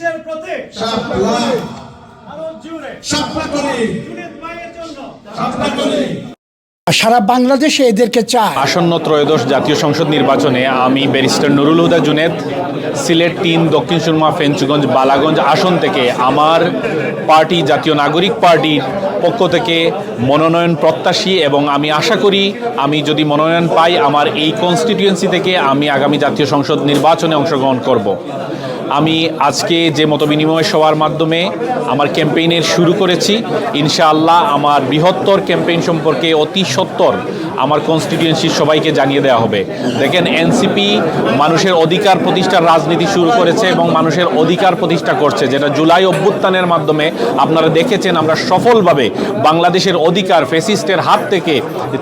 দেশের প্রতীক। শাপলা ভারত জুড়ে। শাপলা করে। জুড়ে মায়ের জন্য। সারা বাংলাদেশে এদেরকে চায়। আসন্ন ত্রয়োদশ জাতীয় সংসদ নির্বাচনে আমি ব্যারিস্টার নুরুল হুদা জুনেদ, সিলেট তিন, দক্ষিণ সুরমা, ফেঞ্চুগঞ্জ, বালাগঞ্জ আসন থেকে আমার পার্টি, জাতীয় নাগরিক পার্টির পক্ষ থেকে মনোনয়ন প্রত্যাশী এবং আমি আশা করি, আমি যদি মনোনয়ন পাই, আমার এই কনস্টিটিউয়েন্সি থেকে আমি আগামী জাতীয় সংসদ নির্বাচনে অংশগ্রহণ করব। আমি আজকে যে মত বিনিময় সভার মাধ্যমে আমার ক্যাম্পেইনের শুরু করেছি, ইনশাআল্লাহ আমার বৃহত্তর ক্যাম্পেইন সম্পর্কে অতি সত্তর, আমার কনস্টিটিউয়েন্সির সবাইকে জানিয়ে দেওয়া হবে। দেখেন এনসিপি মানুষের অধিকার প্রতিষ্ঠার রাজনীতি শুরু করেছে এবং মানুষের অধিকার প্রতিষ্ঠা করছে, যেটা জুলাই অভ্যুত্থানের মাধ্যমে আপনারা দেখেছেন, আমরা সফলভাবে বাংলাদেশের অধিকার ফেসিস্টের হাত থেকে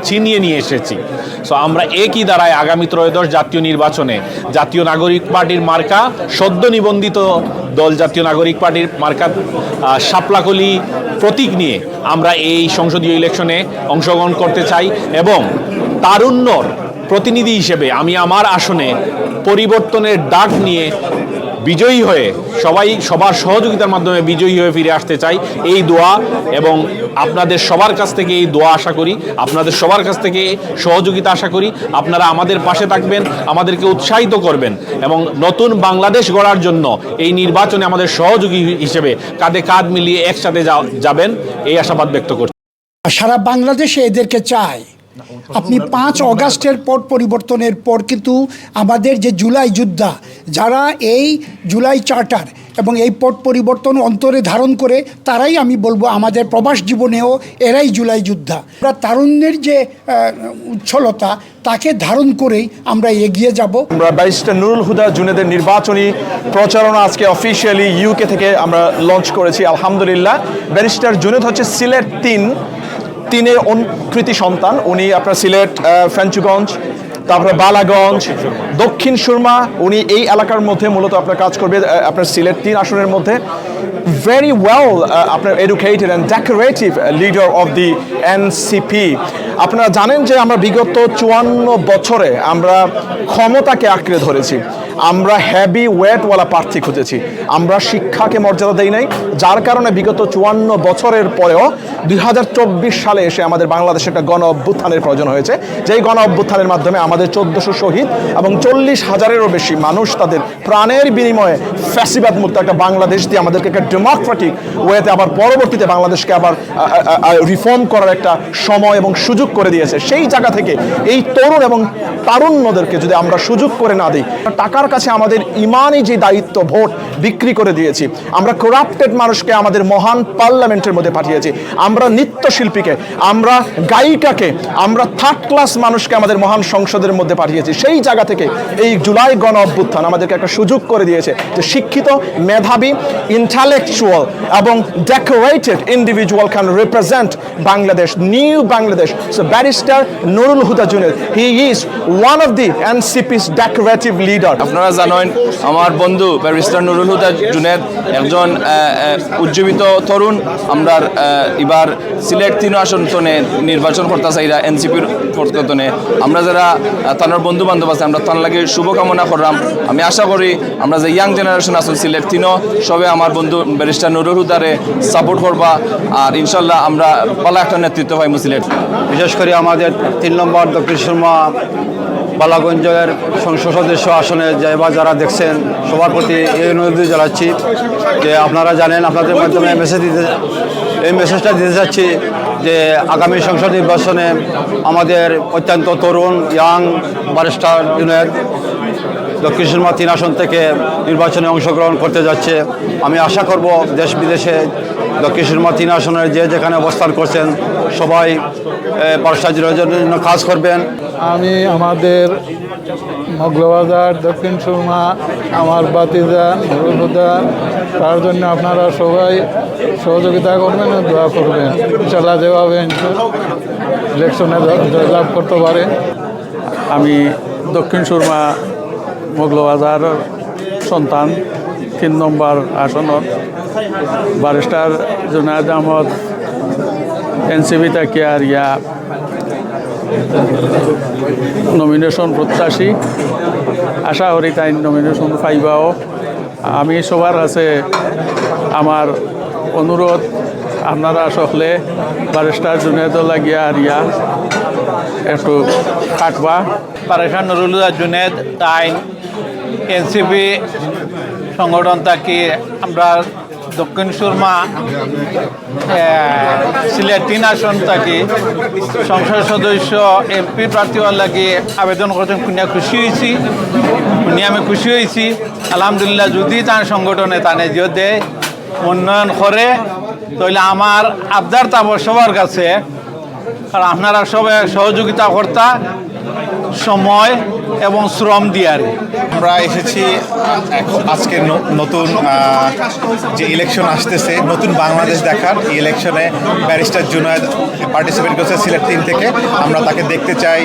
ছিনিয়ে নিয়ে এসেছি। সো আমরা একই দ্বারায় আগামী ত্রয়োদশ জাতীয় নির্বাচনে জাতীয় নাগরিক পার্টির মার্কা সদ্য নিবন্ধিত দল জাতীয় নাগরিক পার্টির মার্কাত সাপলাকলি প্রতীক নিয়ে আমরা এই সংসদীয় ইলেকশনে অংশগ্রহণ করতে চাই এবং তারুণ্যর প্রতিনিধি হিসেবে আমি আমার আসনে পরিবর্তনের ডাক নিয়ে বিজয়ী হয়ে সবাই সবার সহযোগিতার মাধ্যমে বিজয়ী হয়ে ফিরে আসতে চাই। এই দোয়া এবং আপনাদের সবার কাছ থেকে এই দোয়া আশা করি, আপনাদের সবার কাছ থেকে সহযোগিতা আশা করি, আপনারা আমাদের পাশে থাকবেন, আমাদেরকে উৎসাহিত করবেন এবং নতুন বাংলাদেশ গড়ার জন্য এই নির্বাচনে আমাদের সহযোগী হিসেবে কাঁধে কাঁধ মিলিয়ে একসাথে যাবেন, এই আশাবাদ ব্যক্ত করছি। সারা বাংলাদেশে এদেরকে চায় আপনি পাঁচ অগাস্টের পর পরিবর্তনের পর কিন্তু আমাদের যে জুলাই যোদ্ধা, যারা এই জুলাই চার্টার এবং এই পট পরিবর্তন অন্তরে ধারণ করে, তারাই আমি বলব আমাদের প্রবাস জীবনেও এরাই জুলাই যোদ্ধা। আমরা তারুণ্যের যে উচ্ছলতা, তাকে ধারণ করেই আমরা এগিয়ে যাব। আমরা ব্যারিস্টার নুরুল হুদা জুনেদের নির্বাচনী প্রচারণা আজকে অফিসিয়ালি ইউকে থেকে আমরা লঞ্চ করেছি, আলহামদুলিল্লাহ। ব্যারিস্টার জুনেদ হচ্ছে সিলেট তিন তিনের কৃতি সন্তান। উনি আপনার সিলেট ফ্রেঞ্চুগঞ্জ, তারপরে বালাগঞ্জ, দক্ষিণ সুরমা। উনি এই এলাকার মধ্যে মূলত আপনার কাজ করবে আপনার সিলেট তিন আসনের মধ্যে। ভেরি ওয়েল আপনার educated and decorative leader of the NCP আপনারা জানেন যে আমরা বিগত চুয়ান্ন বছরে আমরা ক্ষমতাকে আঁকড়ে ধরেছি। আমরা হ্যাভি ওয়েটওয়ালা প্রার্থী খুঁজেছি। আমরা শিক্ষাকে মর্যাদা দেই নাই। যার কারণে বিগত চুয়ান্ন বছরের পরেও দুই হাজার চব্বিশ সালে এসে আমাদের বাংলাদেশে একটা গণ অভ্যুত্থানের প্রয়োজন হয়েছে। যেই গণ অভ্যুত্থানের মাধ্যমে আমাদের চোদ্দশো শহীদ এবং চল্লিশ হাজারেরও বেশি মানুষ তাদের প্রাণের বিনিময়ে ফ্যাসিবাদ মুক্ত একটা বাংলাদেশ দিয়ে আমাদেরকে একটা ডেমোক্রেটিক ওয়েতে আবার পরবর্তীতে বাংলাদেশকে আবার রিফর্ম করার একটা সময় এবং সুযোগ করে দিয়েছে। সেই জায়গা থেকে এই তরুণ এবং তারুণ্যদেরকে যদি আমরা সুযোগ করে না দিই, টাকার কাছে আমাদের ইমানই যে দায়িত্ব, ভোট বিক্রি করে দিয়েছি। আমরা করাপ্টেড মানুষকে আমাদের মহান পার্লামেন্টের মধ্যে পাঠিয়েছি। আমরা নৃত্যশিল্পীকে, আমরা গায়িকাকে, আমরা থার্ড ক্লাস মানুষকে আমাদের মহান সংসদের মধ্যে পাঠিয়েছি। সেই জায়গা থেকে এই জুলাই গণ অভ্যুত্থান আমাদেরকে একটা সুযোগ করে দিয়েছে যে শিক্ষিত, মেধাবী ইন্টালেকচুয়াল এবং decorated individual can represent Bangladesh new Bangladesh so barrister Nurul Huda Juned he is one of the NCP's decorative leader আপনারা জানেন, আমার বন্ধু ব্যারিস্টার নুরুল হুদা জুনেদ একজন উজ্জীবিত তরুণ। আমরা এবার সিলেট তিন আসন তনে নির্বাচন করতে চাইরা এনসিপির পরিবর্তনে আমরা যারা তার বন্ধু বান্ধব আছে, আমরা তার লাগে শুভকামনা করলাম। আমি আশা করি, আমরা যে ইয়াং জেনারেশন আছেন, সিলেট তিনও, সবে আমার বন্ধু ব্যারিস্টার নুরুল হুদারে সাপোর্ট করবা। আর ইনশাল্লাহ আমরা পালা একটা নেতৃত্ব পাইমু সিলেট বিশেষ করে আমাদের তিন নম্বর দক্ষিণ শর্মা বালাগঞ্জের সংসদ সদস্য আসনে বা যারা দেখছেন, সবার প্রতি এই অনুরোধ জানাচ্ছি যে আপনারা জানেন, আপনাদের মাধ্যমে মেসেজ দিতে এই মেসেজটা দিতে চাচ্ছি যে আগামী সংসদ নির্বাচনে আমাদের অত্যন্ত তরুণ ইয়াং বারিস্টার জুনের দক্ষিণ সুরমা তিন আসন থেকে নির্বাচনে অংশগ্রহণ করতে যাচ্ছে। আমি আশা করব দেশ বিদেশে দক্ষিণ সুরমা তিন আসনের যে যেখানে অবস্থান করছেন সবাই বারিস্টার জুনের জন্য কাজ করবেন। আমি আমাদের মগলবাজার দক্ষিণ সুরমা আমার বাতিজা নুরুলহুদা তার জন্য আপনারা সবাই সহযোগিতা করবেন দোয়া করবেন। ইনশাল্লাহ যেভাবে ইলেকশনে জয়লাভ করতে পারে। আমি দক্ষিণ সুরমা মগলবাজার সন্তান, তিন নম্বর আসনত বারিস্টার জুনায়দ আহমদ এনসিবি তাকিয়ার ইয়া নমিনেশন প্রত্যাশী। আশা করি তাই নমিনেশন পাইবাও। আমি সবার কাছে আমার অনুরোধ, আপনারা সকলে বারিস্টার জুনেদ লাগিয়া আরিয়া একটু থাকবা পারেখান নুরুলুদা জুনেদ তাই এনসিপি সংগঠন থাকি আমরা দক্ষিণ সুরমা সিলেট তিন আসন থাকি। সংসদ সদস্য এমপি প্রার্থী হওয়ার লাগি আবেদন করছেন। শুনিয়া খুশি হয়েছি। শুনি আমি খুশি হয়েছি। আলহামদুলিল্লাহ, যদি তার সংগঠনে তানে যদি উন্নয়ন করে, তাহলে আমার আবদার তাবো সবার কাছে। আর আপনারা সবাই সহযোগিতা কর্তা, সময় এবং শ্রম দিয়ার। আমরা এসেছি আজকে নতুন যে ইলেকশন আসতেছে, নতুন বাংলাদেশ দেখার। এই ইলেকশনে ব্যারিস্টার জুনায়দ পার্টিসিপেট করছে সিলেট তিন থেকে। আমরা তাকে দেখতে চাই।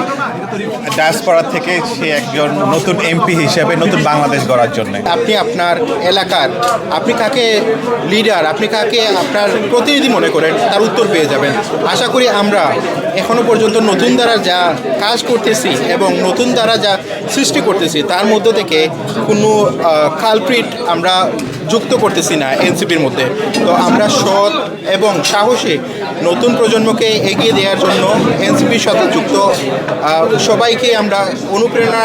ডায়াসপরা থেকে সে একজন নতুন এমপি হিসেবে নতুন বাংলাদেশ গড়ার জন্য। আপনি আপনার এলাকার, আপনি কাকে লিডার আপনি কাকে আপনার প্রতিনিধি মনে করেন, তার উত্তর পেয়ে যাবেন। আশা করি আমরা এখনও পর্যন্ত নতুন দ্বারা যা কাজ করতেছি এবং নতুন দ্বারা যা সৃষ্টি করতেছি, তার মধ্য থেকে কোনো কালপ্রিট আমরা যুক্ত করতেছি না এনসিপির মধ্যে। তো আমরা সৎ এবং সাহসী নতুন প্রজন্মকে এগিয়ে দেওয়ার জন্য এনসিপির সাথে যুক্ত সবাইকে আমরা অনুপ্রেরণা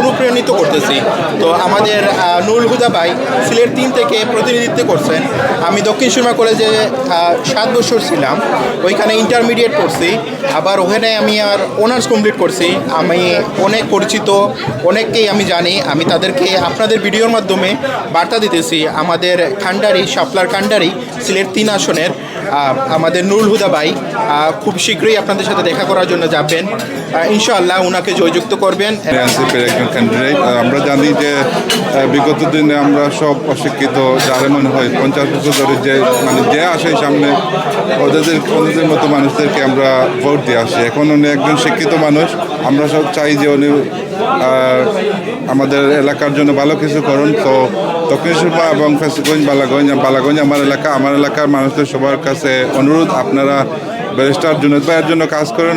অনুপ্রাণিত করতেছি। তো আমাদের নুরুল হুদা ভাই সিলেট তিন থেকে প্রতিনিধিত্ব করছেন। আমি দক্ষিণ সুরমা কলেজে সাত বছর ছিলাম। ওইখানে ইন্টারমিডিয়েট করছি আবার ওখানে আমি আর অনার্স কমপ্লিট করছি। আমি অনেক পরিচিত, অনেককেই আমি জানি। আমি তাদেরকে আপনাদের ভিডিওর মাধ্যমে বার্তা দিতেছি। আমাদের খান্ডারি শাপলার খান্ডারি সিলেট তিন আসনের আমাদের নুরুল হুদা ভাই খুব শীঘ্রই আপনাদের সাথে দেখা করার জন্য যাবেন। ইনশাআল্লাহ ওনাকে জয়যুক্ত করবেন। আমরা জানি যে বিগত দিনে আমরা সব অশিক্ষিত, যারা মনে হয় পঞ্চাশ বছর ধরে যে মানে যে আসে সামনে, ওদের ওদের মতো মানুষদেরকে আমরা ভোট দিয়ে আসি। এখন উনি একজন শিক্ষিত মানুষ, আমরা সব চাই যে উনি আমাদের এলাকার জন্য ভালো কিছু করুন। তো দক্ষিণ সুরমা এবং ফেসিগঞ্জ, বালাগঞ্জ বালাগঞ্জ আমার এলাকা, আমার এলাকার মানুষদের সবার কাছে অনুরোধ আপনারা ব্যারিস্টার জুনেদ ভাইয়ের জন্য কাজ করেন